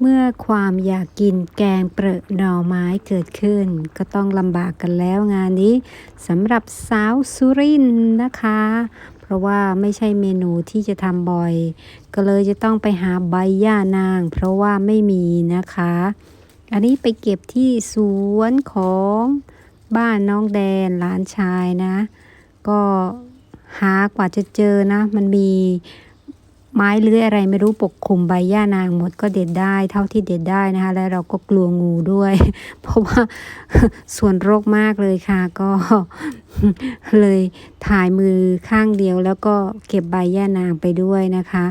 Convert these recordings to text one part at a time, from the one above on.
เมื่อความอยากกินแกงเปรอะหน่อไม้เกิดขึ้น ก็ต้องลำบากกันแล้วงานนี้สำหรับสาวสุรินนะคะ เพราะว่าไม่ใช่เมนูที่จะทำบ่อย ก็เลยจะต้องไปหาใบย่านาง เพราะว่าไม่มีนะคะ อันนี้ไปเก็บที่สวนของบ้านน้องแดนหลานชายนะ ก็หากว่าจะเจอนะ มันมี ไม้เลื้อยอะไรไม่รู้ปกคลุมใบหญ้านางหมดก็เด็ดได้ เท่าที่เด็ดได้นะคะ แล้วเราก็กลัวงูด้วย เพราะว่าส่วนโรกมากเลยค่ะ ก็เลยถ่ายมือข้างเดียว แล้วก็เก็บใบหญ้านางไปด้วยนะคะ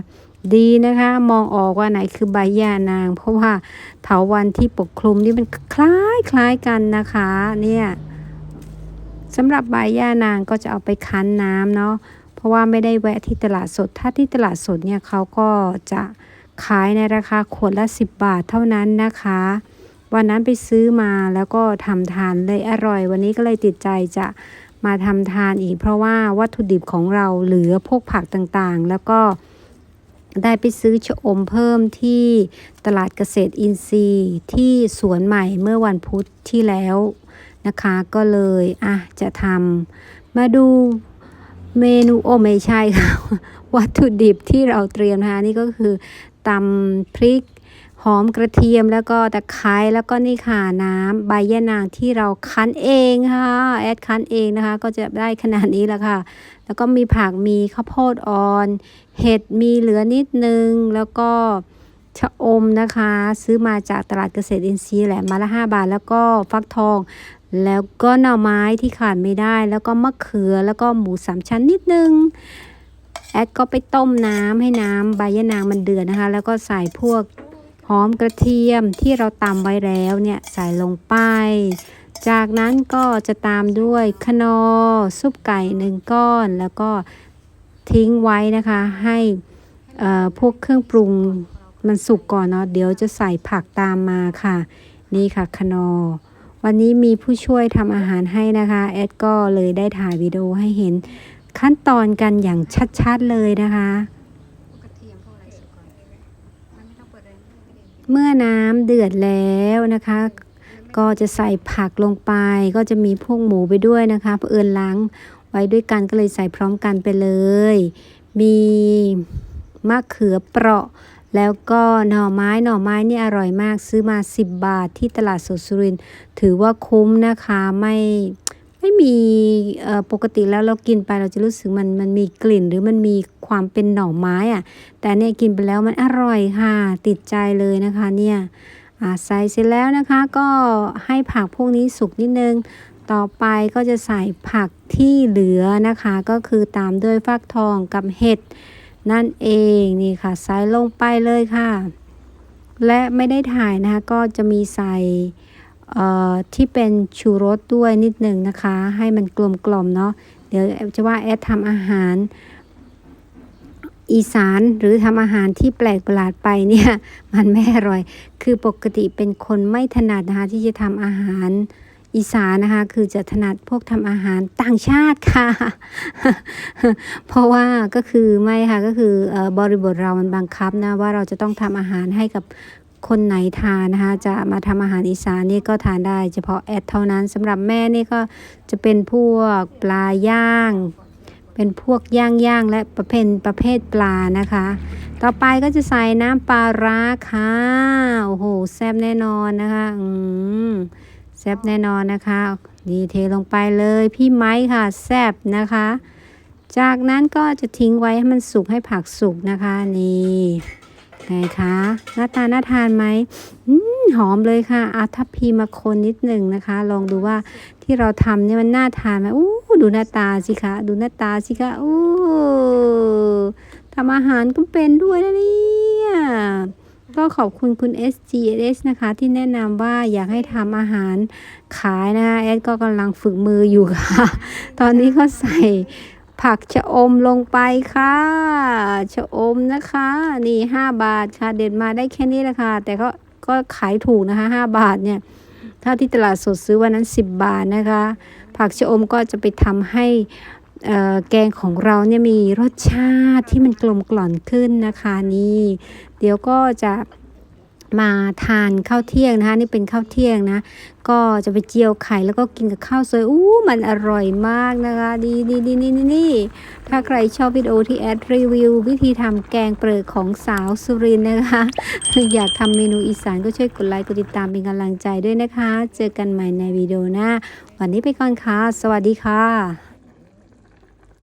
ดีนะคะ มองออกว่าไหนคือใบหญ้านาง เพราะว่าเถาวันที่ปกคลุมนี่มันคล้ายคล้ายกันนะคะ เนี่ยสำหรับใบหญ้านางก็จะเอาไปคั้นน้ำเนาะ ราะว่าไม่ได้แวะที่ตลาดสด ถ้าที่ตลาดสดเนี่ยเขาก็จะขายในราคาขวดละ 10 บาทเท่านั้นนะคะ วันนั้นไปซื้อมาแล้วก็ทำทานเลยอร่อย วันนี้ก็เลยติดใจจะมาทำทานอีก เพราะว่าวัตถุดิบของเราเหลือพวกผักต่างๆ แล้วก็ได้ไปซื้อชะอมเพิ่มที่ตลาดเกษตรอินทรีย์ ที่สวนใหม่เมื่อวันพุธที่แล้วนะคะ ก็เลยอะจะทำมาดู เมนูโอไม่ใช่ค่ะวัตถุดิบที่เราเตรียมนะคะนี่ก็คือตำพริกหอมกระเทียมแล้วก็ตะไคร้แล้วก็นี่ค่ะน้ำใบยะนางที่เราคั้นเองค่ะแอดคั้นเองนะคะ ก็จะได้ขนาดนี้แหละค่ะ แล้วก็มีผักมีข้าวโพดอ่อน เห็ดมีเหลือนิดนึงแล้วก็ ชะอมนะคะ ซื้อมาจากตลาดเกษตรอินทรีย์แหละมาละ 5 บาท แล้วก็ฟักทอง แล้วก็หน่อไม้ที่ขาดไม่ได้ แล้วก็มะเขือแล้วก็หมูสามชั้นนิดนึงแอดก็ไปต้มน้ำให้น้ำใบยะนางมันเดือดนะคะ แล้วก็ใส่พวกหอมกระเทียมที่เราตำไว้แล้วเนี่ยใส่ลงไป จากนั้นก็จะตามด้วยคนอซุปไก่หนึ่งก้อน แล้วก็ทิ้งไว้นะคะให้เอ่อพวกเครื่องปรุง มันสุกก่อนเนาะเดี๋ยวจะใส่ผักตามมาค่ะ นี่ค่ะคนอ วันนี้มีผู้ช่วยทำอาหารให้นะคะ แอดก็เลยได้ถ่ายวิดีโอให้เห็นขั้นตอนกันอย่างชัดๆเลยนะคะ เมื่อน้ำเดือดแล้วนะคะ ก็จะใส่ผักลงไป ก็จะมีพวกหมูไปด้วยนะคะเพื่อเอินล้างไว้ด้วยกันก็เลยใส่พร้อมกันไปเลย มีมะเขือเปราะ แล้วก็หน่อไม้หน่อไม้นี่อร่อยมากซื้อมา 10 บาทที่ตลาดสดสุรินถือว่าคุ้มนะคะไม่ไม่มีเอ่อปกติแล้วเรากินไปเราจะรู้สึกมันมันมีกลิ่น หรือมันมีความเป็นหน่อไม้อะแต่เนี่ยกินไปแล้วมันอร่อยค่ะติดใจเลยนะคะเนี่ยใส่เสร็จแล้วนะคะก็ให้ผักพวกนี้สุกนิดนึง ต่อไปก็จะใส่ผักที่เหลือนะคะ ก็คือตามด้วยฟักทองกับเห็ด นั่นเองนี่ค่ะใส่ลงไปเลยค่ะ และไม่ได้ถ่ายนะคะก็จะมีใส่ที่เป็นชูรสด้วยนิดหนึ่งนะคะ ให้มันกลมกล่อมเนาะเดี๋ยวจะว่าแอดทำอาหาร อีสานหรือทำอาหารที่แปลกประหลาดไปเนี่ย มันไม่อร่อย คือปกติเป็นคนไม่ถนัดนะคะที่จะทำอาหาร อีสานนะคะ คือจะถนัดพวกทำอาหารต่างชาติค่ะ เพราะว่าก็คือไม่ค่ะก็คือบริบทเรามันบังคับนะว่าเราจะต้องทำอาหารให้กับคนไหนทานนะคะ จะมาทำอาหารอีสานนี่ก็ทานได้ เฉพาะแอดเท่านั้นสำหรับแม่นี่ก็จะเป็นพวกปลาย่าง เป็นพวกย่างย่างและประเภทประเภทปลานะคะ ต่อไปก็จะใส่น้ำปลาร้าค่ะโอ้โหแซ่บแน่นอนนะคะอืม แซ่บแน่นอนนะคะดีเทลงไปเลยพี่ไม้ค่ะแซ่บนะคะ จากนั้นก็จะทิ้งไว้ให้มันสุกให้ผักสุกนะคะนี่ไงคะหน้าตาน่าทานไหมอืมหอมเลยค่ะอาทัพพีมาคนนิดหนึ่งนะคะ ลองดูว่าที่เราทำเนี่ยมันน่าทานไหมอู้ดูหน้าตาสิคะดูหน้าตาสิคะอู้ทำอาหารก็เป็นด้วยนะเนี่ย ก็ขอบคุณคุณ SGS นะคะที่แนะนำว่าอยากให้ทำอาหารขายนะคะแอดก็กำลังฝึกมืออยู่ค่ะ ตอนนี้ก็ใส่ผักชะอมลงไปค่ะ ชะอมนะคะ นี่ห้าบาทค่ะ เด็ดมาได้แค่นี้แหละค่ะ แต่ก็ก็ขายถูกนะคะห้าบาทเนี่ย ถ้าที่ตลาดสดซื้อวันนั้น 10 บาทนะคะ ผักชะอมก็จะไปทำให้ แกงของเราเนี่ยมีรสชาติที่มันกลมกล่อมขึ้นนะคะนี่เดี๋ยวก็จะมาทานข้าวเที่ยงนะคะนี่เป็นข้าวเที่ยงนะ ก็จะไปเจียวไข่แล้วก็กินกับข้าวสวยอู้มันอร่อยมากนะคะดีดีดีนี่นี่นี่ถ้าใครชอบวิดีโอที่แอดรีวิววิธีทำแกงเปลือกของสาวสุรินนะคะ อยากทำเมนูอีสานก็ช่วยกดไลค์กดติดตามเป็นกำลังใจด้วยนะคะ เจอกันใหม่ในวิดีโอหน้า วันนี้ไปก่อนค่ะ สวัสดีค่ะ